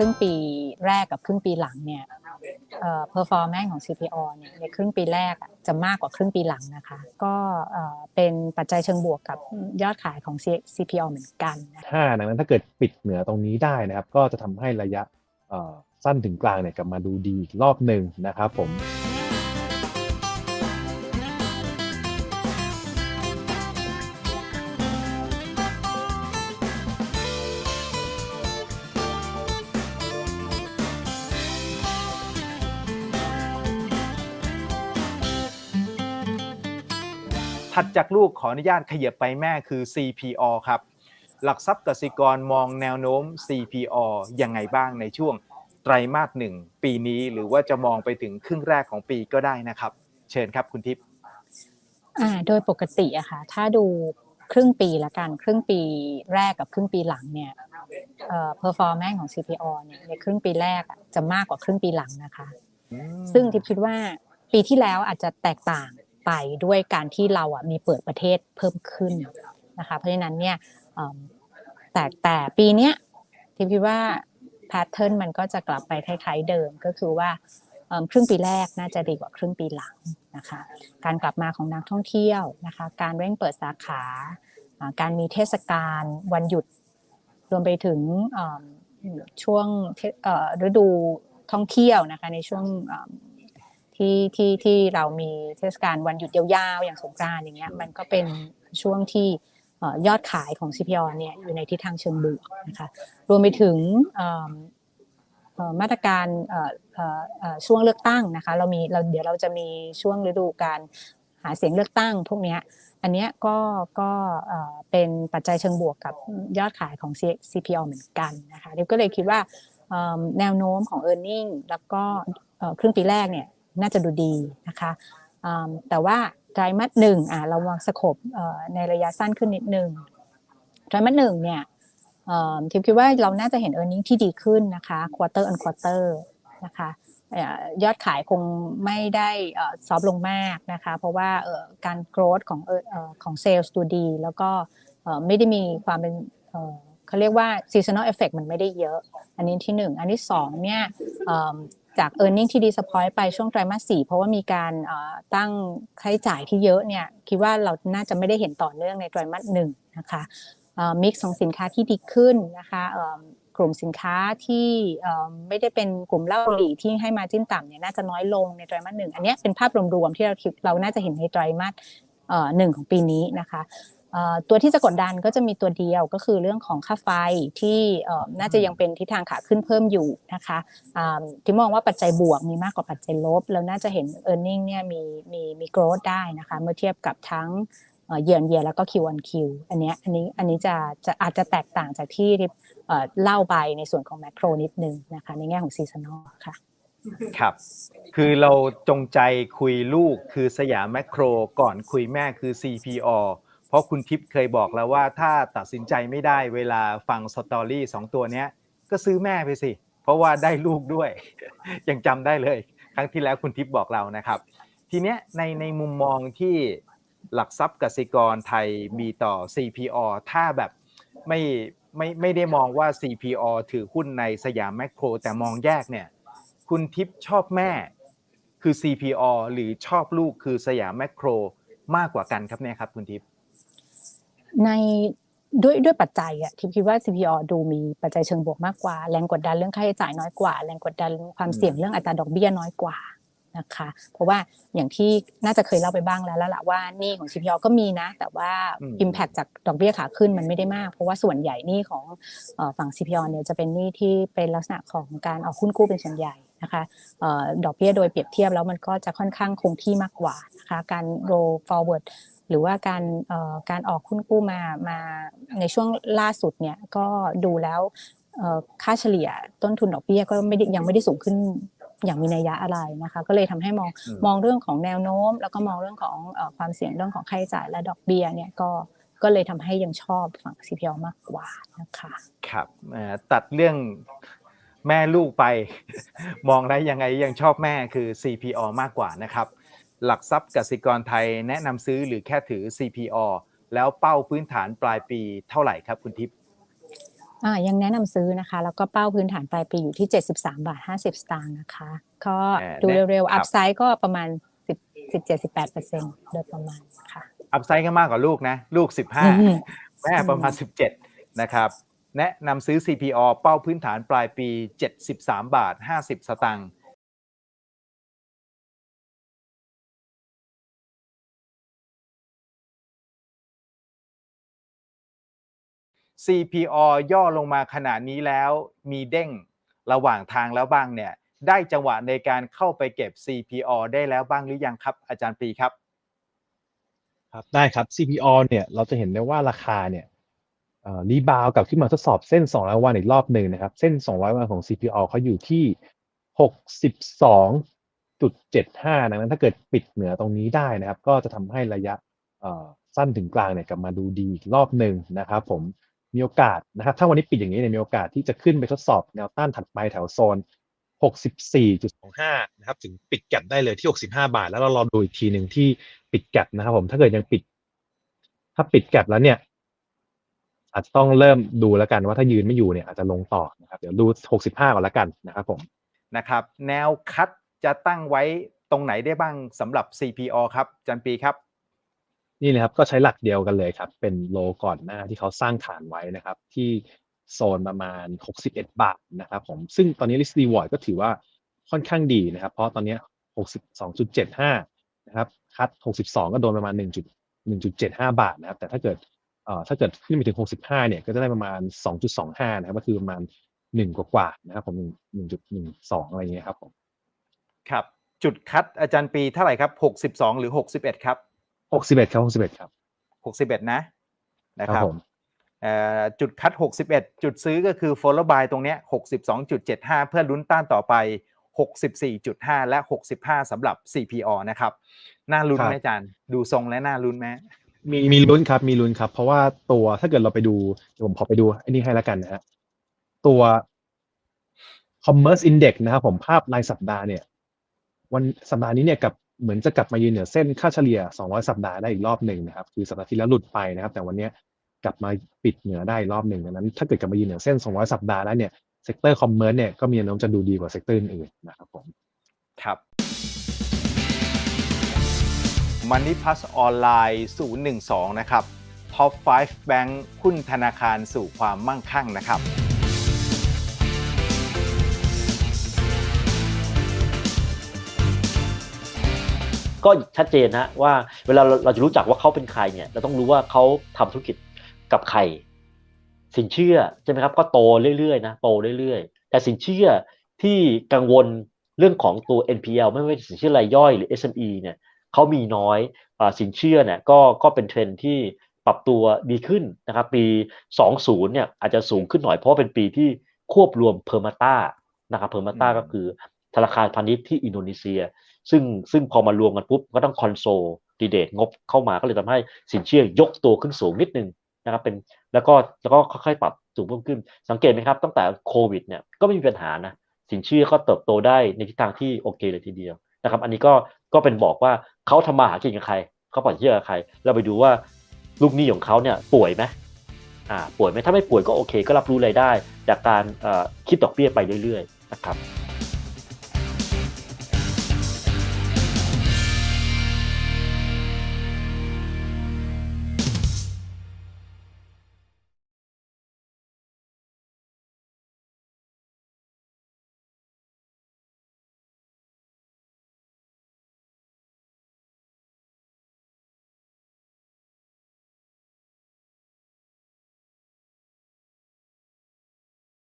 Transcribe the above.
ครึ่งปีแรกกับครึ่งปีหลังเนี่ยเอ่อ performance ของ CPO เนี่ยในครึ่งปีแรกอะจะมากกว่าครึ่งปีหลังนะคะ ก็เอ่อเป็นปัจจัยเชิงบวกกับยอดขายของ CPO เหมือนกัน ถ้าดังนั้นถ้าเกิดปิดเหนือตรงนี้ได้นะครับ ก็จะทำให้ระยะสั้นถึงกลางเนี่ยกลับมาดูดีอีกรอบหนึ่งนะครับผม ถัดจากลูกขออนุญาตขยับไปแม่คือ CPO ครับหลักทรัพย์กสิกรมองแนวโน้ม CPO ยังไงบ้างในช่วงไตรมาสหนึ่งปีนี้หรือว่าจะมองไปถึงครึ่งแรกของปีก็ได้นะครับ เชิญครับคุณทิพย์อ่าโดยปกติอะค่ะถ้าดูครึ่งปีละกันครึ่งปีแรกกับครึ่งปีหลังเนี่ยเอ่อ performance ของ CPO เนี่ยในครึ่งปีแรกอะจะมากกว่าครึ่งปีหลังนะคะ ซึ่งทิพย์คิดว่าปีที่แล้วอาจจะแตกต่าง ไปด้วยการที่เราอะมีเปิดประเทศเพิ่มขึ้นนะคะ เพราะฉะนั้นเนี่ยแต่แต่ปีเนี้ยทิพย์คิดว่าแพทเทิร์นมันก็จะกลับไปคล้ายๆเดิมก็คือว่าครึ่งปีแรกน่าจะดีกว่าครึ่งปีหลังนะคะ การกลับมาของนักท่องเที่ยวนะคะ การเร่งเปิดสาขา การมีเทศกาลวันหยุด รวมไปถึงช่วงฤดูท่องเที่ยวนะคะในช่วง ที่ที่ที่เรามีเทศกาลวันหยุดยาวๆ อย่างสงกรานต์อย่างเงี้ยมันก็เป็นช่วงที่เอ่อยอดขายของ CPO เนี่ยอยู่ในทิศทางเชิงบวกนะคะรวมไปถึงเอิ่มเอ่อมาตรการเอ่อเอ่อเอ่อช่วงเลือกตั้งนะคะเรามีเราเดี๋ยวเราจะมีช่วงฤดูการหาเสียงเลือกตั้งพวกเนี้ยอันเนี้ยก็ก็เอ่อเป็นปัจจัยเชิงบวกกับยอดขายของ C- CPO เหมือนกันนะคะเดี๋ยวก็เลยคิดว่าเอิ่มแนวโน้มของ e a r n i n g แล้วก็เอ่อครึ่งปีแรกเนี่ย น่าจะดูดีนะคะแต่ว่าไตรมาสหนึ่งเราวางสโคปในระยะสั้นขึ้นนิดนึงไตรมาสหนึ่งเนี่ยทิมคิดว่าเราน่าจะเห็น e a r n i n g ที่ดีขึ้นนะคะ quarter on quarter นะคะยอดขายคงไม่ได้ซอฟลงมากนะคะ เพราะว่าการ growth ของของ sales ดูดี แล้วก็ไม่ได้มีความเป็นเขาเรียกว่า seasonal effect มันไม่ได้เยอะ อันนี้ที่หนึ่งอันที่สองเนี่ย จาก e a r n i n g ที่ดีสปอยไปช่วงไตรมาสสี่เพราะว่ามีการตั้งค่าใช้จ่ายที่เยอะเนี่ยคิดว่าเราน่าจะไม่ได้เห็นต่อเนื่องในไตรมาสหนึ่งนะคะมิกซ์ของสินค้าที่ดีขึ้นนะคะกลุ่มสินค้าที่ไม่ได้เป็นกลุ่มเหล้าบุหรี่ที่ให้มาจิ้นต่ำเนี่ยน่าจะน้อยลงในไตรมาสหนึ่งอันนี้เป็นภาพรวมๆที่เราคิดเราน่าจะเห็นในไตรมาสหนึ่งของปีนี้นะคะ ตัวที่จะกดดันก็จะมีตัวเดียวก็คือเรื่องของค่าไฟที่เอ่อน่าจะยังเป็นทิศทางขาขึ้นเพิ่มอยู่นะคะอ่าที่มองว่าปัจจัยบวกมีมากกว่าปัจจัยลบ แล้วน่าจะเห็น e a r n i n g เนี่ยมีมีมี growth ได้นะคะเมื่อเทียบกับทั้งเยือนเยียแล้วก็ Q on Q อันเนี้ยอันนี้อันนี้จะจะอาจจะแตกต่างจากที่เอ่อเล่าไปในส่วนของแมคโครนิดนึงนะคะในแง่ของซีซันอลค่ะครับ คือเราจงใจคุยลูกคือสยามแมคโครก่อนคุยแม่คือ CPO เพราะคุณทิพย์เคยบอกแล้วว่าถ้าตัดสินใจไม่ได้เวลาฟังสตอรี่สองตัวเนี้ยก็ซื้อแม่ไปสิ เพราะว่าได้ลูกด้วย ยังจำได้เลย ครั้งที่แล้วคุณทิพย์บอกเรานะครับ ทีเนี้ยในในมุมมองที่หลักทรัพย์กสิกรไทยมีต่อ CPO ถ้าแบบไม่ไม่ไม่ได้มองว่า CPO ถือหุ้นในสยามแมคโคร แต่มองแยกเนี่ย คุณทิพย์ชอบแม่คือ CPO หรือชอบลูกคือสยามแมคโคร มากกว่ากันครับเนี่ยครับคุณทิพย์ ในด้วยด้วยปัจจัยอะทิพย์คิดว่า CPO ดูมีปัจจัยเชิงบวกมากกว่า แรงกดดันเรื่องค่าใช้จ่ายน้อยกว่า แรงกดดันความเสี่ยงเรื่องอัตราดอกเบี้ยน้อยกว่านะคะ เพราะว่าอย่างที่น่าจะเคยเล่าไปบ้างแล้วแล้วล่ะว่าหนี้ของ CPO ก็มีนะ แต่ว่าอืม Impact จากดอกเบี้ยขาขึ้นมันไม่ได้มาก เพราะว่าส่วนใหญ่หนี้ของเอ่อฝั่ง CPO เนี่ยจะเป็นหนี้ที่เป็นลักษณะของการออกหุ้นกู้เป็นส่วนใหญ่ นะคะเอ่อดอกเบี้ยโดยเปรียบเทียบแล้วมันก็จะค่อนข้างคงที่มากกว่านะคะการ roll forward หรือว่าการเอ่อการออกหุ้นกู้มามาในช่วงล่าสุดเนี่ยก็ดูแล้วเอ่อค่าเฉลี่ยต้นทุนดอกเบี้ยก็ไม่ได้ยังไม่ได้สูงขึ้นอย่างมีนัยยะอะไรนะคะ ก็เลยทำให้มองอืมมองเรื่องของแนวโน้ม แล้วก็มองเรื่องของเอ่อความเสี่ยงเรื่องของค่าใช้จ่ายและดอกเบี้ยเนี่ยก็ก็เลยทำให้ยังชอบฝั่ง CPO มากกว่านะคะ ครับเอ่อตัดเรื่อง แม่ลูกไป มองได้ยังไงยังชอบแม่คือ CPO มากกว่านะครับ หลักทรัพย์กสิกรไทยแนะนำซื้อหรือแค่ถือ CPO แล้วเป้าพื้นฐานปลายปีเท่าไหร่ครับคุณทิพย์อ่ายังแนะนำซื้อนะคะ แล้วก็เป้าพื้นฐานปลายปีอยู่ที่ 73 บาท 50 สตางค์นะคะ ก็เอ่อดูแนะเร็วครัๆบอัพไซด์ก็ประมาณ 10 17 18เปอร์เซ็นต์โดยประมาณค่ะ อัพไซด์ก็มากกว่าลูกนะ ลูกอืม15 แม่ประมาณ 17 นะครับ แนะนำซื้อ CPO เป้าพื้นฐานปลายปี 73 บาท 50 สตางค์ CPO ย่อลงมาขนาดนี้แล้วมีเด้งระหว่างทางแล้วบ้างเนี่ย ได้จังหวะในการเข้าไปเก็บ CPO ได้แล้วบ้างหรือยังครับ อาจารย์ปีครับ ครับได้ครับ CPO เนี่ยเราจะเห็นได้ว่าราคาเนี่ย รีบาวกลับขึ้นมาทดสอบเส้น 200 วันอีกรอบหนึ่งนะครับ เส้น 200 วันของ CPO เขาอยู่ที่ 62.75 ดังนั้นถ้าเกิดปิดเหนือตรงนี้ได้นะครับ ก็จะทำให้ระยะสั้นถึงกลางเนี่ยกลับมาดูดีอีกรอบหนึ่งนะครับ ผมมีโอกาสนะครับ ถ้าวันนี้ปิดอย่างนี้เนี่ยมีโอกาสที่จะขึ้นไปทดสอบแนวต้านถัดไปแถวโซน 64.25 นะครับ ถึงปิดแก็บได้เลยที่ 65 บาท แล้วเรารอดูอีกทีหนึ่งที่ปิดแก็บนะครับ ผมถ้าเกิดยังปิด ถ้าปิดแก็บแล้วเนี่ย อาจจะต้องเริ่มดูแล้วกันว่าถ้ายืนไม่อยู่เนี่ยอาจจะลงต่อนะครับเดี๋ยวดู 65 ก่อนแล้วกันนะครับผมนะครับ แนวคัดจะตั้งไว้ตรงไหนได้บ้างสำหรับ CPO ครับอาจารย์ปรีครับ นี่เลยครับก็ใช้หลักเดียวกันเลยครับ เป็นโลก่อนหน้าที่เขาสร้างฐานไว้นะครับ ที่โซนประมาณ 61 บาทนะครับผมซึ่งตอนนี้ risk reward ก็ถือว่าค่อนข้างดีนะครับ เพราะตอนนี้ 62.75 นะครับคัด 62 ก็โดนประมาณ 1.1.75 บาทนะครับ แต่ถ้าเกิดเอ่อ ถ้าเกิดขึ้นไปถึง 65 เนี่ย ก็จะได้ประมาณ 2.25 นะครับก็คือประมาณ 1 กว่าๆนะครับผม 1.12 อะไรอย่างเงี้ยครับผม ครับ จุดคัดอาจารย์ปรีเท่าไหร่ครับ 62 หรือ 61 ครับ 61 ครับ 61 ครับ 61 นะ นะคครัรับบผมเอ่อจุดคัด 61 จุดซื้อก็คือ follow by ตรงเนี้ย 62.75 เพื่อลุ้นต้านต่อไป 64.5 และ 65สำหรับ CPO นะครับ น่าลุ้นไหมอาจารย์ ดูทรงและน่าลุ้นไหม มีมีลุ้นครับ มีลุ้นครับ เพราะว่าตัวถ้าเกิดเราไปดูเดี๋ยวผมขอไปดูไอ้นี่ให้แล้วกันนะฮะตัว commerce index นะครับผมภาพรายสัปดาห์เนี่ย วันสัปดาห์นี้เนี่ยกับเหมือนจะกลับมายืนเหนือเส้นค่าเฉลี่ย 200 สัปดาห์ได้อีกรอบหนึ่งนะครับ คือสัปดาห์ที่แล้วหลุดไปนะครับ แต่วันเนี้ยกลับมาปิดเหนือได้อีกรอบหนึ่งดังนั้น ถ้าเกิดกลับมายืนเหนือเส้น 200 สัปดาห์แล้วเนี่ยเซกเตอร์คอมเมอร์เนี่ยก็มีแนวโน้มจะดูดีกว่าเซกเตอร์อื่นๆนะครับผมครับ Money Plus ออนไลน์012 นะครับ Top 5 Bank หุ้นธนาคารสู่ความมั่งคั่งนะครับก็ชัดเจนนะว่าเวลาเราเราจะรู้จักว่าเขาเป็นใครเนี่ยเราต้องรู้ว่าเขาทำธุรกิจกับใคร สินเชื่อใช่ไหมครับก็โตเรื่อยๆนะโตเรื่อยๆ แต่สินเชื่อที่กังวลเรื่องของตัว NPL ไม่ว่าจะสินเชื่อรายย่อยหรือ SME เนี่ย เขามีน้อยอาสินเชื่อเนี่ยก็ก็เป็นเทรนด์ที่ปรับตัวดีขึ้นนะครับ ปี 20 เนี่ยอาจจะสูงขึ้นหน่อยเพราะว่าเป็นปีที่ควบรวมเพอร์มาตานะครับเพอร์มาตาอืมก็คือธนาคารพาณิชย์ที่อินโดนีเซีย ซึ่งซึ่งพอมารวมกันปุ๊บก็ต้องคอนโซลดีเดตงบเข้ามาก็เลยทำให้สินเชื่อยกตัวขึ้นสูงนิดนึงนะครับเป็นแล้วก็แล้วก็ค่อยๆปรับสูงเพิ่มขึ้น สังเกตไหมครับตั้งแต่โควิดเนี่ยก็ไม่มีปัญหานะสินเชื่อก็เติบโตได้ในทิศทางที่โอเคเลยทีเดียวนะครับ อันนี้ก็ ก็เป็นบอกว่าเขาทำมาหากินกับใครเขาปล่อยเชื่อใคร เราไปดูว่าลูกหนี้ของเขาเนี่ยป่วยไหมอ่าป่วยไหมถ้าไม่ป่วยก็โอเค ก็รับรู้รายได้ จากการคิดดอกเบี้ยไปเรื่อยๆนะครับ